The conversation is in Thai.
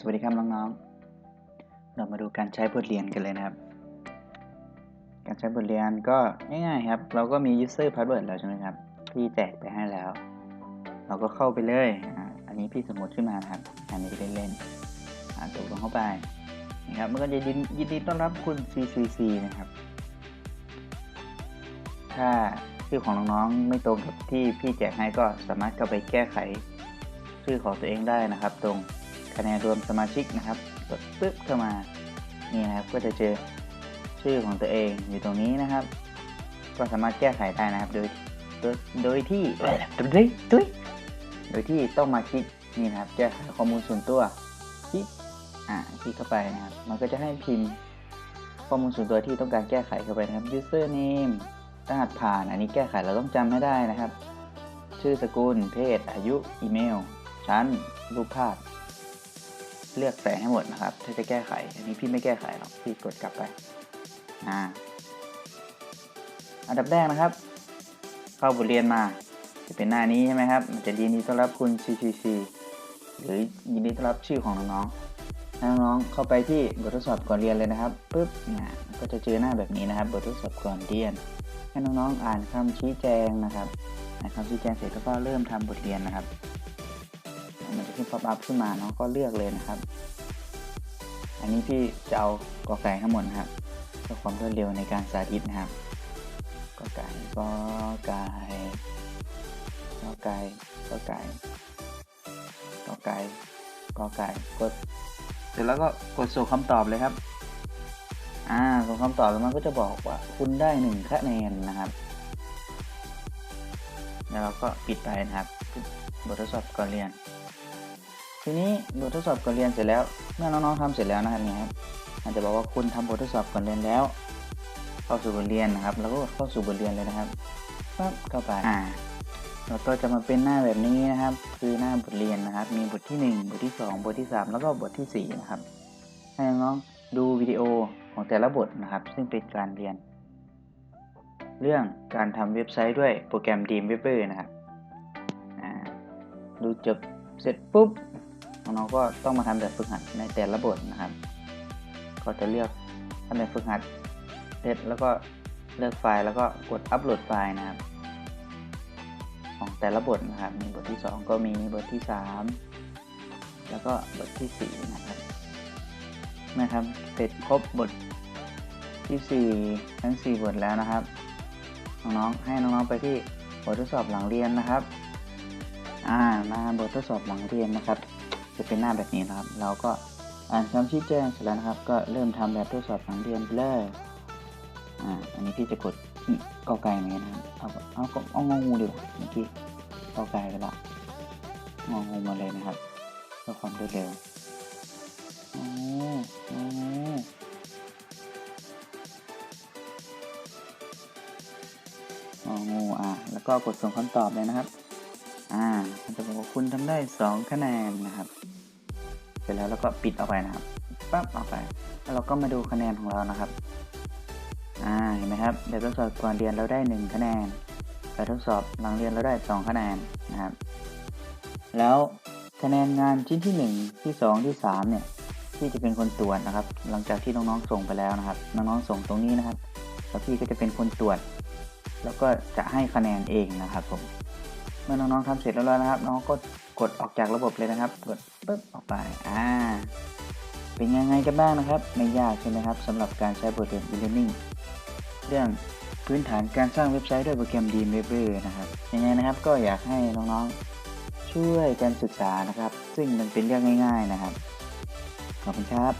สวัสดีครับน้องๆ เรามาดูการใช้บทเรียนกันเลยนะครับ การใช้บทเรียนก็ง่ายๆครับ เราก็มี user password แล้วใช่ไหมครับ พี่แจกไปให้แล้ว เราก็เข้าไปเลย อันนี้พี่สมมติขึ้นมาครับ อันนี้เล่นๆอ่านตัวลงเข้าไปนะครับมันก็จะยินยินดีต้อนรับคุณ CCC นะครับ ถ้าชื่อของน้องๆไม่ตรงกับที่พี่แจกให้ก็สามารถเข้าไปแก้ไขชื่อของตัวเองได้นะครับตรง คะแนนรวมสมาชิกนะครับกดปึ๊บเข้ามานี่นะครับก็จะเจอชื่อของตัวเองอยู่ตรงนี้นะครับ ก็สามารถแก้ไขได้นะครับ โดยโดยที่โดยโดยโดยที่ต้องมาคลิกนี่นะครับแก้ไขข้อมูลส่วนตัวคลิกอ่าคลิกเข้าไปนะครับ มันก็จะให้พิมพ์ข้อมูลส่วนตัวที่ต้องการแก้ไขเข้าไปนะครับ username รหัสผ่าน อันนี้แก้ไขเราต้องจำให้ได้นะครับ ชื่อสกุล เพศ อายุ อีเมล ชั้น รูปภาพ เลือกแสงให้หมดนะครับ ถ้าจะแก้ไข อันนี้พี่ไม่แก้ไขหรอกพี่กดกลับไปอ่าอันดับแรกนะครับ เข้าบทเรียนมา จะเป็นหน้านี้ใช่ไหมครับ มันจะยินดีต้อนรับคุณ CCC หรือยินดีต้อนรับชื่อของน้องๆน้องๆเข้าไปที่บททดสอบก่อนเรียนเลยนะครับปึ๊บเนี่ยก็จะเจอหน้าแบบนี้นะครับ บททดสอบก่อนเรียน ให้น้องๆอ่านคำชี้แจงนะครับอ่านคำชี้แจงเสร็จก็เริ่มทำบทเรียนนะครับ มันจะขึ้นป๊อปอัพขึ้นมาเนาะก็เลือกเลยนะครับ อันนี้พี่จะเอากอไก่ทั้งหมดนะครับเพื่อความรวดเร็วในการสาธิตนะครับกอไก่กอไก่กอไก่กอไก่กอไก่กอไก่กดเสร็จแล้วก็กดส่งคำตอบเลยครับอ่าส่งคำตอบแล้วมันก็จะบอกว่าคุณได้หนึ่งคะแนนนะครับแล้วเราก็ปิดไปนะครับบททดสอบก่อนเรียน ทีนี้บททดสอบก่อนเรียนเสร็จแล้ว เมื่อน้องๆทำเสร็จแล้วนะครับเนี่ยครับมันจะบอกว่าคุณทำบททดสอบก่อนเรียนแล้ว เข้าสู่บทเรียนนะครับ แล้วก็เข้าสู่บทเรียนเลยนะครับปั๊บเข้าไปอ่าแล้วก็จะมาเป็นหน้าแบบนี้นะครับ คือหน้าบทเรียนนะครับ มีบทที่ 1 บทที่ 2 บทที่ 3 แล้วก็บททีสี่4 นะครับ ให้น้องๆดูวิดีโอของแต่ละบทนะครับ ซึ่งเป็นการเรียน เรื่องการทำเว็บไซต์ด้วยโปรแกรม Dreamweaver นะครับอ่าดูจบเสร็จปุ๊บ น้องๆก็ต้องมาทำแบบฝึกหัดในแต่ละบทนะครับ ก็จะเลือกทำแบบฝึกหัดเสร็จแล้วก็เลือกไฟล์แล้วก็กดอัปโหลดไฟล์นะครับ ของแต่ละบทนะครับ มีบทที่ 2 ก็มีบทที่ 3 แล้วก็บทที่ 4 นะครับเมื่อทำเสร็จครบบทที่ 4 ทั้ง 4 บทแล้วนะครับน้องๆให้น้องๆไปที่บททดสอบหลังเรียนนะครับ อ่ามาบททดสอบหลังเรียนนะครับ จะเป็นหน้าแบบนี้นะครับ เราก็อ่านคำชี้แจงเสร็จแล้วนะครับ ก็เริ่มทำแบบทดสอบหลังเรียนไปเลยอ่าอันนี้พี่จะกดกอไก่เหมือนกันนะครับเอาเอาเอางงูดีกว่าเมื่อกี้กอไก่ไปละงงูมาเลยนะครับเพื่อความรวดเร็วโอ้โอ้งงูอะแล้วก็กดส่งคำตอบเลยนะครับ อ่ามันจะบอกว่าคุณทำได้2คะแนนนะครับ เสร็จแล้วเราก็ปิดเอาไปนะครับปั๊บเอาไป แล้วเราก็มาดูคะแนนของเรานะครับ อ่า เห็นไหมครับแบบทดสอบก่อนเรียนเราได้ 1 คะแนนแบบทดสอบหลังเรียนเราได้ 2 คะแนนนะครับ แล้วคะแนนงานชิ้นที่ 1 ที่ 2 ที่ 3 เนี่ยที่จะเป็นคนตรวจนะครับ หลังจากที่น้องๆส่งไปแล้วนะครับ น้องๆส่งตรงนี้นะครับ แล้วพี่ก็จะเป็นคนตรวจ แล้วก็จะให้คะแนนเองนะครับผม เมื่อน้องๆทำเสร็จแล้วนะครับ น้องก็กดออกจากระบบเลยนะครับ กดปึ๊บออกไป อ่า เป็นยังไงกันบ้างนะครับ ไม่ยากใช่ไหมครับสำหรับการใช้บทเรียน e-learning เรื่องพื้นฐานการสร้างเว็บไซต์ด้วยโปรแกรม Dreamweaver นะครับ ยังไงนะครับก็อยากให้น้องๆช่วยกันศึกษานะครับ ซึ่งมันเป็นเรื่องง่าย ๆนะครับ ขอบคุณครับ